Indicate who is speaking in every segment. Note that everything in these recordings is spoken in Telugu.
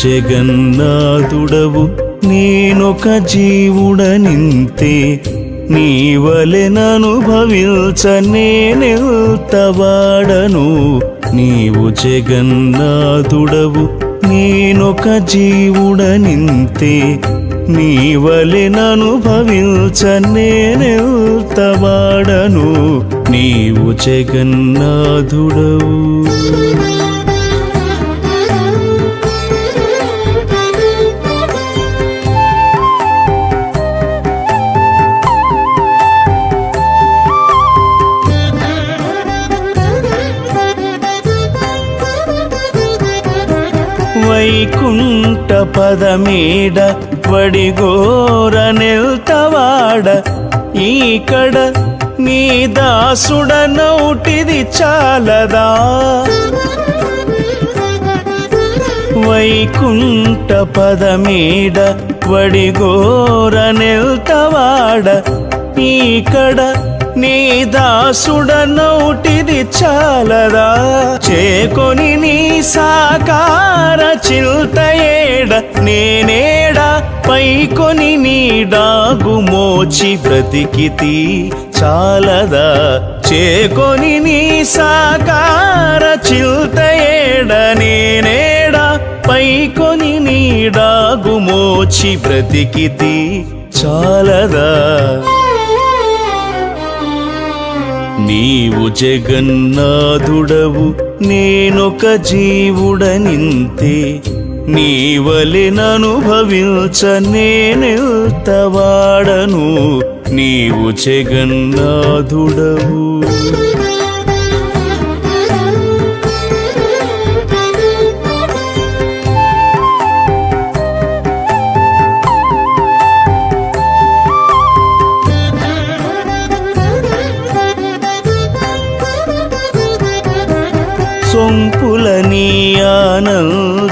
Speaker 1: జగన్నాథుడవు నేనొక జీవుడనింతే నీవలెననుభవించ నేనెల్తవాడను నీవు జగన్నాథుడవు నేనొక జీవుడనింతే నీవలెననుభవించ నేనెల్తవాడను నీవు జగన్నాథుడవు వైకుంఠ పదమీడ వడిగోర నెల్తవాడ. ఈకడ నీ దాసుడ నౌటిది చాలదా. వైకుంఠ పదమీడ వడిగోర నెల్తవాడ. ఈకడ నీ దాసుడ నౌటిది చాలదా. చేకొని నీ సాకా చిల్త ఏడ నేనేడ పైకొని నీడాగు మోచి బ్రతికితి చాలదా? చేకొని నీ సాకార చిల్త ఏడ నేనేడ పైకొని నీడాగు మోచి బ్రతికితి చాలదా? నీవు జగన్నాథుడవు నేనొక జీవుడనింతే. నీవలెననుభవించ నేనెల్తవాడను నీవు జగన్నాథుడవు.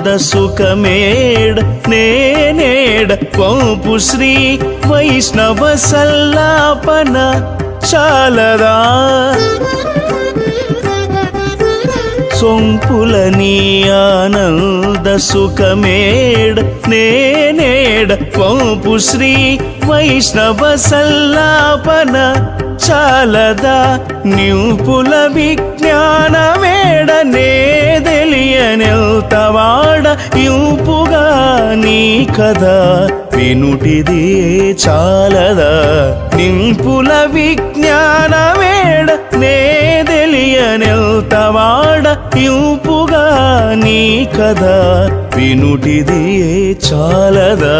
Speaker 1: ఆనంద సుఖమేడ నేనేడ పంపు శ్రీ వైష్ణవ సల్లాపన చాలదా సొంపుల నీ ఆనంద సుఖమేడ నేనేడ పంపు శ్రీ వైష్ణవ సల్లాపన చాలదా నింపుల విజ్ఞానమేడ నే తెలియనెల్తవాడ ఇంపుగా నీ కదా వినుటిదే చాలదా? నింపుల విజ్ఞానమేడ నే తెలియనెల్తవాడ ఇంపుగా నీ కదా వినుటిదే చాలదా?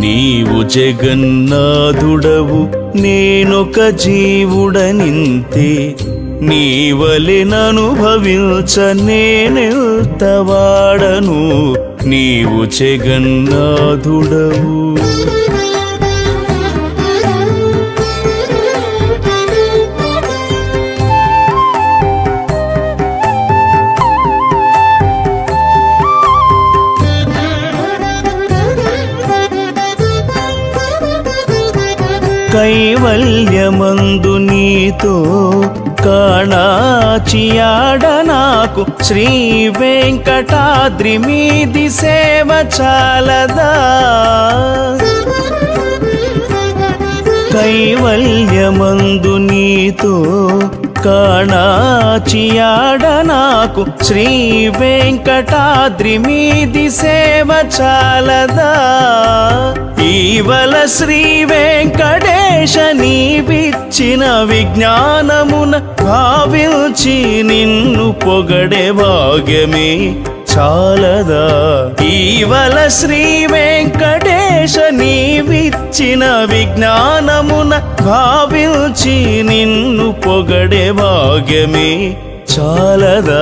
Speaker 1: నీవు జగన్నాథుడవు నేనొక జీవుడనింతే. నీవలెననుభవించ నేనెల్తవాడను నీవు జగన్నాథుడవు. కైవల్యమందు నీతో కాణాచియాడ నాకు శ్రీ వెంకటాద్రి మీది సేవ చాలదా. కైవల్యమందు నీతో కాణాచియాడ నాకు శ్రీ వెంకటాద్రి మీది సేవ చాలదా? ఈవల శ్రీ వెంకటేశ నీవిచ్చిన విజ్ఞానమున భావించి నిన్ను పొగడే భాగ్యమే చాలదా? ఈవల శ్రీ వెంకటేశ ఇచ్చిన విజ్ఞానమున భావించి నిన్ను పొగడే భాగ్యమే చాలదా.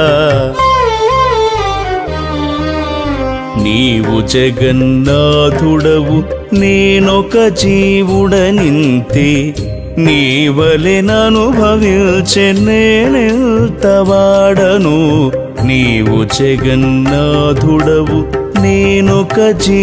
Speaker 1: నీవు జగన్నాథుడవు నేనొక జీవుడనింతే నీవలెననుభవించె నేనెల్తవాడను నీవు జగన్నాథుడవు నేనొక జీ